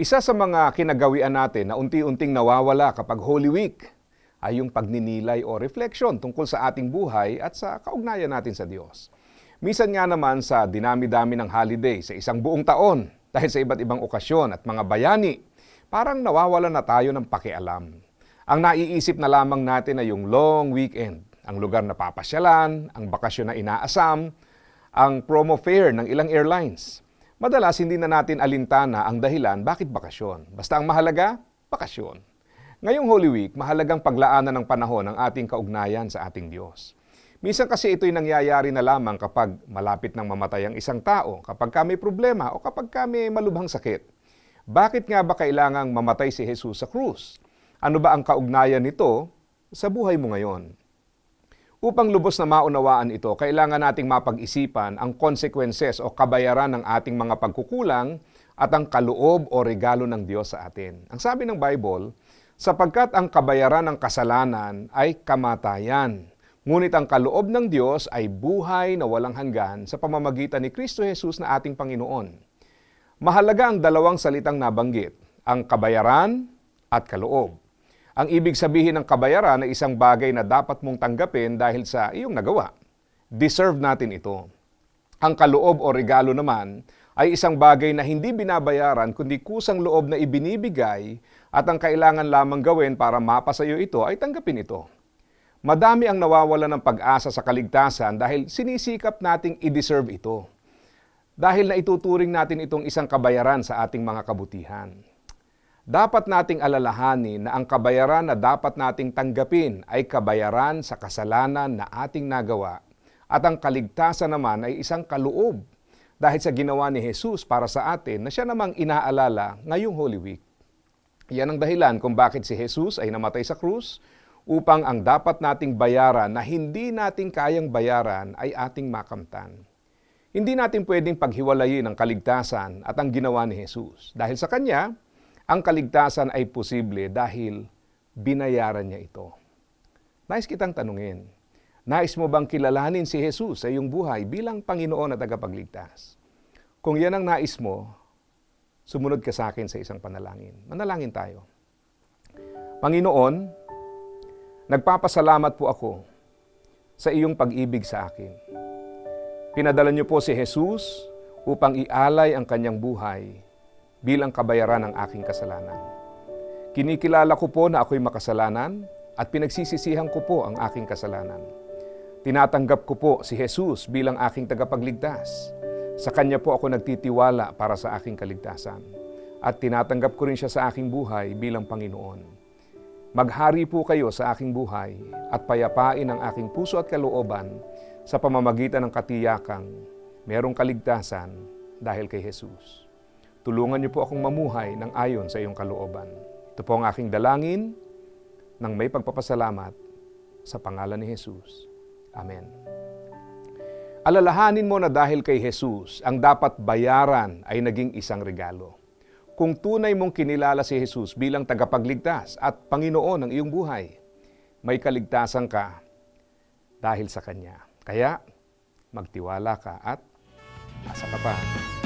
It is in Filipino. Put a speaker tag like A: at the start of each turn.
A: Isa sa mga kinagawian natin na unti-unting nawawala kapag Holy Week ay yung pagninilay o reflection tungkol sa ating buhay at sa kaugnayan natin sa Diyos. Minsan nga naman sa dinami-dami ng holiday sa isang buong taon dahil sa iba't ibang okasyon at mga bayani, parang nawawala na tayo ng pakialam. Ang naiisip na lamang natin ay yung long weekend, ang lugar na papasyalan, ang bakasyon na inaasam, ang promo fare ng ilang airlines. Madalas hindi na natin alintana ang dahilan bakit bakasyon. Basta ang mahalaga, bakasyon. Ngayong Holy Week, mahalagang paglaanan ng panahon ng ating kaugnayan sa ating Diyos. Minsan kasi ito'y nangyayari na lamang kapag malapit nang mamatay ang isang tao, kapag ka may problema o kapag ka may malubhang sakit. Bakit nga ba kailangang mamatay si Jesus sa krus? Ano ba ang kaugnayan nito sa buhay mo ngayon? Upang lubos na maunawaan ito, kailangan nating mapag-isipan ang consequences o kabayaran ng ating mga pagkukulang at ang kaloob o regalo ng Diyos sa atin. Ang sabi ng Bible, sapagkat ang kabayaran ng kasalanan ay kamatayan. Ngunit ang kaloob ng Diyos ay buhay na walang hanggan sa pamamagitan ni Kristo Jesus na ating Panginoon. Mahalaga ang dalawang salitang nabanggit, ang kabayaran at kaloob. Ang ibig sabihin ng kabayaran ay isang bagay na dapat mong tanggapin dahil sa iyong nagawa. Deserve natin ito. Ang kaloob o regalo naman ay isang bagay na hindi binabayaran kundi kusang loob na ibinibigay at ang kailangan lamang gawin para mapasa iyo ito ay tanggapin ito. Madami ang nawawala ng pag-asa sa kaligtasan dahil sinisikap nating i-deserve ito. Dahil na ituturing natin itong isang kabayaran sa ating mga kabutihan. Dapat nating alalahanin na ang kabayaran na dapat nating tanggapin ay kabayaran sa kasalanan na ating nagawa at ang kaligtasan naman ay isang kaloob dahil sa ginawa ni Jesus para sa atin na siya namang inaalala ngayong Holy Week. Yan ang dahilan kung bakit si Jesus ay namatay sa krus upang ang dapat nating bayaran na hindi nating kayang bayaran ay ating makamtan. Hindi natin pwedeng paghiwalayin ang kaligtasan at ang ginawa ni Jesus. Dahil sa Kanya, ang kaligtasan ay posible dahil binayaran niya ito. Nais kitang tanungin, nais mo bang kilalanin si Jesus sa iyong buhay bilang Panginoon at tagapagligtas? Kung yan ang nais mo, sumunod ka sa akin sa isang panalangin. Manalangin tayo. Panginoon, nagpapasalamat po ako sa iyong pag-ibig sa akin. Pinadala niyo po si Jesus upang ialay ang kanyang buhay bilang kabayaran ng aking kasalanan. Kinikilala ko po na ako'y makasalanan at pinagsisisihan ko po ang aking kasalanan. Tinatanggap ko po si Jesus bilang aking tagapagligtas. Sa Kanya po ako nagtitiwala para sa aking kaligtasan. At tinatanggap ko rin siya sa aking buhay bilang Panginoon. Maghari po kayo sa aking buhay at payapain ang aking puso at kalooban sa pamamagitan ng katiyakang merong kaligtasan dahil kay Jesus. Tulungan niyo po akong mamuhay ng ayon sa iyong kalooban. Ito po ang aking dalangin ng may pagpapasalamat sa pangalan ni Jesus. Amen. Alalahanin mo na dahil kay Jesus, ang dapat bayaran ay naging isang regalo. Kung tunay mong kinilala si Jesus bilang tagapagligtas at Panginoon ng iyong buhay, may kaligtasan ka dahil sa Kanya. Kaya, magtiwala ka at asa ka pa.